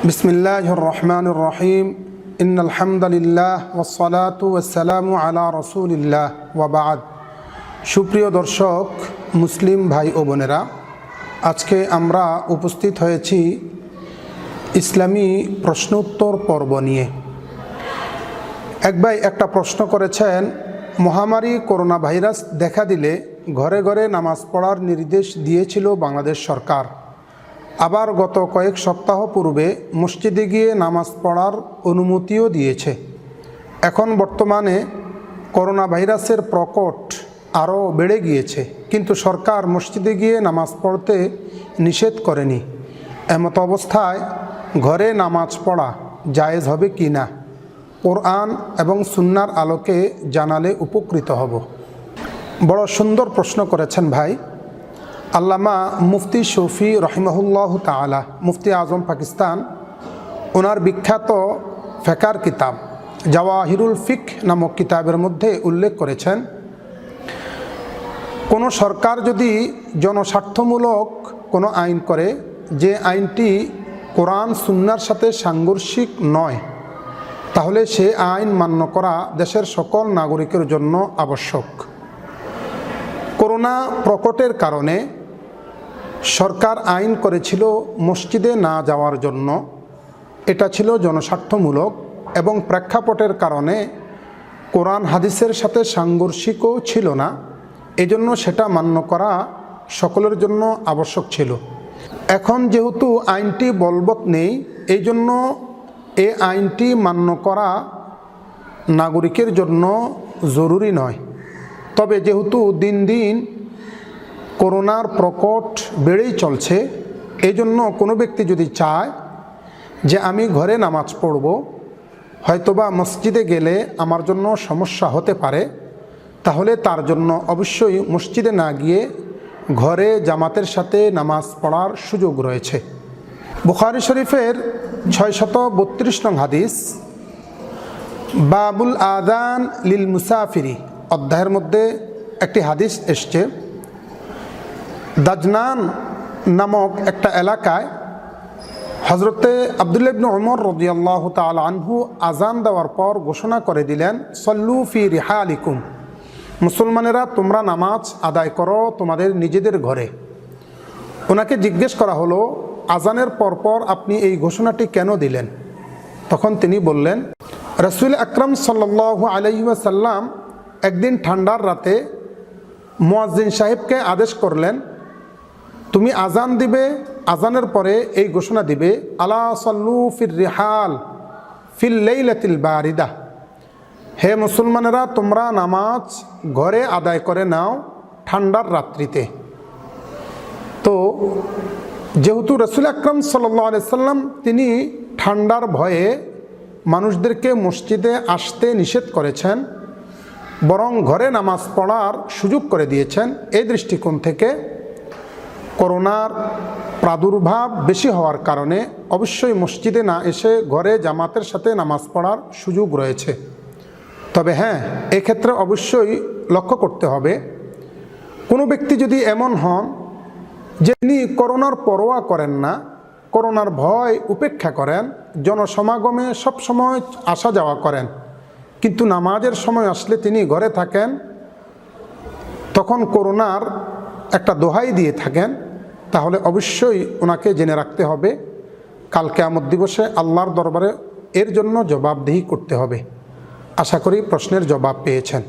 بسم الله الرحمن الرحيم إن الحمد لله والصلاة والسلام على رسول الله وبعد সুপ্রিয় দর্শক মুসলিম ভাই ও বোনেরা আজকে আমরা উপস্থিত হয়েছি ইসলামী প্রশ্নোত্তর পর্ব নিয়ে এক ভাই একটা প্রশ্ন করেছেন মহামারী করোনা ভাইরাস দেখা দিলে ঘরে ঘরে নামাজ পড়ার নির্দেশ দিয়েছিল বাংলাদেশ সরকার আবার গত কয়েক সপ্তাহ পূর্বে মসজিদে গিয়ে নামাজ পড়ার অনুমতিও দিয়েছে। এখন বর্তমানে করোনা ভাইরাসের প্রকট আরও বেড়ে গিয়েছে, কিন্তু সরকার মসজিদে গিয়ে নামাজ পড়তে নিষেধ করেনি। এমত অবস্থায় ঘরে নামাজ পড়া জায়েজ হবে কি না, কোরআন এবং সুন্নার আলোকে জানালে উপকৃত হব। বড় সুন্দর প্রশ্ন করেছেন ভাই। আল্লামা মুফতি শফি রহিমাহুল্লাহ তালা মুফতি আজম পাকিস্তান, ওনার বিখ্যাত ফেকার কিতাব জাওয়াহিরুল ফিক নামক কিতাবের মধ্যে উল্লেখ করেছেন, কোনো সরকার যদি জনস্বার্থমূলক কোনো আইন করে, যে আইনটি কোরআন সুন্নার সাথে সাংঘর্ষিক নয়, তাহলে সে আইন মান্য করা দেশের সকল নাগরিকের জন্য আবশ্যক। করোনা প্রকটের কারণে সরকার আইন করেছিল মসজিদে না যাওয়ার জন্য। এটা ছিল জনস্বার্থমূলক এবং প্রেক্ষাপটের কারণে কোরআন হাদিসের সাথে সাংঘর্ষিকও ছিল না। এজন্য সেটা মান্য করা সকলের জন্য আবশ্যক ছিল। এখন যেহেতু আইনটি বলবৎ নেই এই জন্য এ আইনটি মান্য করা নাগরিকের জন্য জরুরি নয়। তবে যেহেতু দিন দিন করোনার প্রকট বেড়েই চলছে এই জন্য কোনো ব্যক্তি যদি চায় যে আমি ঘরে নামাজ পড়ব, হয়তোবা মসজিদে গেলে আমার জন্য সমস্যা হতে পারে, তাহলে তার জন্য অবশ্যই মসজিদে না গিয়ে ঘরে জামাতের সাথে নামাজ পড়ার সুযোগ রয়েছে। বুখারি শরীফের ছয়শত বত্রিশ নং হাদিস, বাবুল আদান লিল মুসাফিরি অধ্যায়ের মধ্যে একটি হাদিস এসছে। দাজনান নামক একটা এলাকায় হজরতে আবদুল্লাবন ওমর রদিয়াল্লাহ তাল আনহু আজান দেওয়ার পর ঘোষণা করে দিলেন, সল্লু ফি রিহা আলিকুম মুসলমানেরা, তোমরা নামাজ আদায় করো তোমাদের নিজেদের ঘরে। ওনাকে জিজ্ঞেস করা হলো আজানের পরপর আপনি এই ঘোষণাটি কেন দিলেন? তখন তিনি বললেন, রসুল আকরম সাল্লাহ আলহিসাল্লাম একদিন ঠান্ডার রাতে মোয়াজ্জিন সাহেবকে আদেশ করলেন তুমি আজান দিবে, আজানের পরে এই ঘোষণা দিবে, আলা সাল্লু ফির রেহাল ফিল লেইলাতিল বারিদা। হে মুসলমানেরা, তোমরা নামাজ ঘরে আদায় করে নাও ঠান্ডার রাত্রিতে। তো যেহেতু রসুল আকরম সাল্লাহ সাল্লাম, তিনি ঠান্ডার ভয়ে মানুষদেরকে মসজিদে আসতে নিষেধ করেছেন, বরং ঘরে নামাজ পড়ার সুযোগ করে দিয়েছেন, এই দৃষ্টিকোণ থেকে করোনার প্রাদুর্ভাব বেশি হওয়ার কারণে অবশ্যই মসজিদে না এসে ঘরে জামাতের সাথে নামাজ পড়ার সুযোগ রয়েছে। তবে হ্যাঁ এক্ষেত্রে অবশ্যই লক্ষ্য করতে হবে, কোনো ব্যক্তি যদি এমন হন যে তিনি করোনার পরোয়া করেন না, করোনার ভয় উপেক্ষা করেন, জনসমাগমে সবসময় আসা যাওয়া করেন, কিন্তু নামাজের সময় আসলে তিনি ঘরে থাকেন, তখন করোনার একটা দোহাই দিয়ে থাকেন তাহলে অবশ্যই ওনাকে জেনে রাখতে হবে কালকে আমদ দিবসে আল্লাহর দরবারে এর জন্য জবাবদিহি করতে হবে। আশা করি প্রশ্নের জবাব পেয়েছেন।